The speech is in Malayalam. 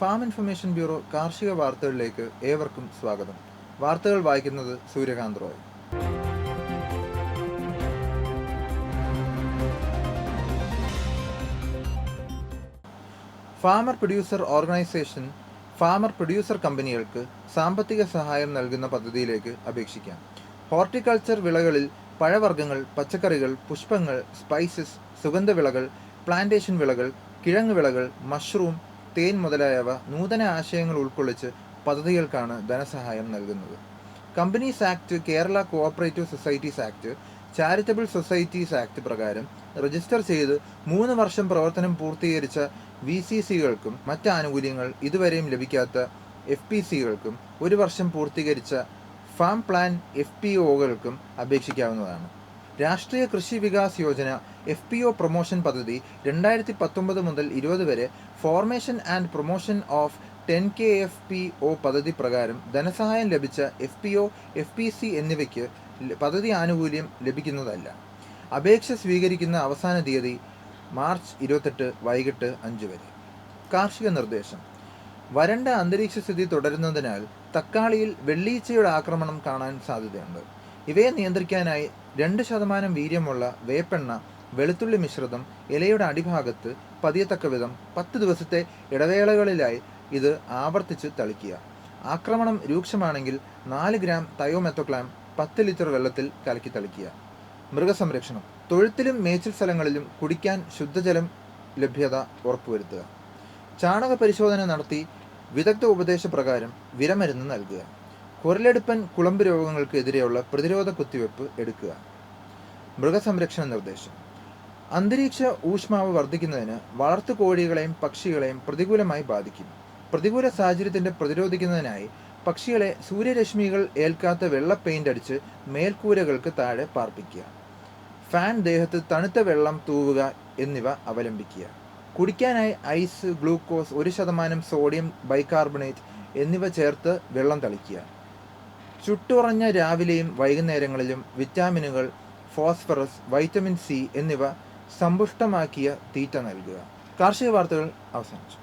ഫാം ഇൻഫർമേഷൻ ബ്യൂറോ കാർഷിക വാർത്തകളിലേക്ക് ഏവർക്കും സ്വാഗതം. വാർത്തകൾ വായിക്കുന്നത് Suryakant Roy. Farmer producer organisation farmer producer കമ്പനികൾക്ക് സാമ്പത്തിക സഹായം നൽകുന്ന പദ്ധതിയിലേക്ക് അപേക്ഷിക്കാം. ഹോർട്ടിക്കൾച്ചർ വിളകളിൽ പഴവർഗങ്ങൾ പച്ചക്കറികൾ പുഷ്പങ്ങൾ സ്പൈസസ് സുഗന്ധവിളകൾ പ്ലാന്റേഷൻ വിളകൾ കിഴങ്ങ് വിളകൾ മഷ്റൂം തേൻ മുതലായവ നൂതന ആശയങ്ങൾ ഉൾക്കൊള്ളിച്ച് പദ്ധതികൾക്കാണ് ധനസഹായം നൽകുന്നത്. Companies act Kerala cooperative societies act charitable societies act പ്രകാരം രജിസ്റ്റർ ചെയ്ത് മൂന്ന് വർഷം പ്രവർത്തനം പൂർത്തീകരിച്ച വി സി സികൾക്കും മറ്റ് ആനുകൂല്യങ്ങൾ ഇതുവരെയും ലഭിക്കാത്ത എഫ് പി സികൾക്കും ഒരു വർഷം പൂർത്തീകരിച്ച ഫാം പ്ലാൻ എഫ് പി ഒകൾക്കും അപേക്ഷിക്കാവുന്നതാണ്. Rashtriya Krishi Vikas Yojana F P O promotion പദ്ധതി രണ്ടായിരത്തി പത്തൊമ്പത് മുതൽ ഇരുപത് വരെ formation and promotion of ten K F P O പദ്ധതി പ്രകാരം ധനസഹായം ലഭിച്ച F P O F P C എന്നിവയ്ക്ക് പദ്ധതി ആനുകൂല്യം ലഭിക്കുന്നതല്ല. അപേക്ഷ സ്വീകരിക്കുന്ന അവസാന തീയതി മാർച്ച് ഇരുപത്തെട്ട് വൈകിട്ട് അഞ്ച് വരെ. കാർഷിക നിർദ്ദേശം. വരണ്ട അന്തരീക്ഷ സ്ഥിതി തുടരുന്നതിനാൽ തക്കാളിയിൽ വെള്ളീച്ചയുടെ ആക്രമണം കാണാൻ സാധ്യതയുണ്ട്. ഇവയെ നിയന്ത്രിക്കാനായി രണ്ട് ശതമാനം വീര്യമുള്ള വേപ്പെണ്ണ വെളുത്തുള്ളി മിശ്രിതം ഇലയുടെ അടിഭാഗത്ത് പതിയത്തക്ക വിധം പത്ത് ദിവസത്തെ ഇടവേളകളിലായി ഇത് ആവർത്തിച്ച് തളിക്കുക. ആക്രമണം രൂക്ഷമാണെങ്കിൽ നാല് ഗ്രാം തയോമെത്തോക്ലാം പത്ത് ലിറ്റർ വെള്ളത്തിൽ കലക്കി തളിക്കുക. മൃഗസംരക്ഷണം. തൊഴുത്തിലും മേച്ചിൽ സ്ഥലങ്ങളിലും കുടിക്കാൻ ശുദ്ധജലം ലഭ്യത ഉറപ്പുവരുത്തുക. ചാണക പരിശോധന നടത്തി വിദഗ്ധ ഉപദേശപ്രകാരം വിരമരുന്ന് നൽകുക. കുരലെടുപ്പൻ കുളമ്പ് രോഗങ്ങൾക്ക് എതിരെയുള്ള പ്രതിരോധ കുത്തിവെപ്പ് എടുക്കുക. മൃഗസംരക്ഷണ നിർദ്ദേശം. അന്തരീക്ഷ ഊഷ്മാവ് വർദ്ധിക്കുന്നതിന് വളർത്തു കോഴികളെയും പക്ഷികളെയും പ്രതികൂലമായി ബാധിക്കും. പ്രതികൂല സാഹചര്യത്തിന്റെ പ്രതിരോധിക്കുന്നതിനായി പക്ഷികളെ സൂര്യരശ്മികൾ ഏൽക്കാത്ത വെള്ള പെയിന്റ് അടിച്ച് മേൽക്കൂരകൾക്ക് താഴെ പാർപ്പിക്കുക. ഫാൻ ദേഹത്ത് തണുത്ത വെള്ളം തൂവുക എന്നിവ അവലംബിക്കുക. കുടിക്കാനായി ഐസ് ഗ്ലൂക്കോസ് ഒരു ശതമാനം സോഡിയം ബൈകാർബണേറ്റ് എന്നിവ ചേർത്ത് വെള്ളം തളിക്കുക. ചുട്ടുറഞ്ഞ രാവിലെയും വൈകുന്നേരങ്ങളിലും വിറ്റാമിനുകൾ ഫോസ്ഫറസ് വൈറ്റമിൻ സി എന്നിവ സമ്പുഷ്ടമാക്കിയ തീറ്റ നൽകുക. കാർഷിക വാർത്തകൾ അവസാനിച്ചു.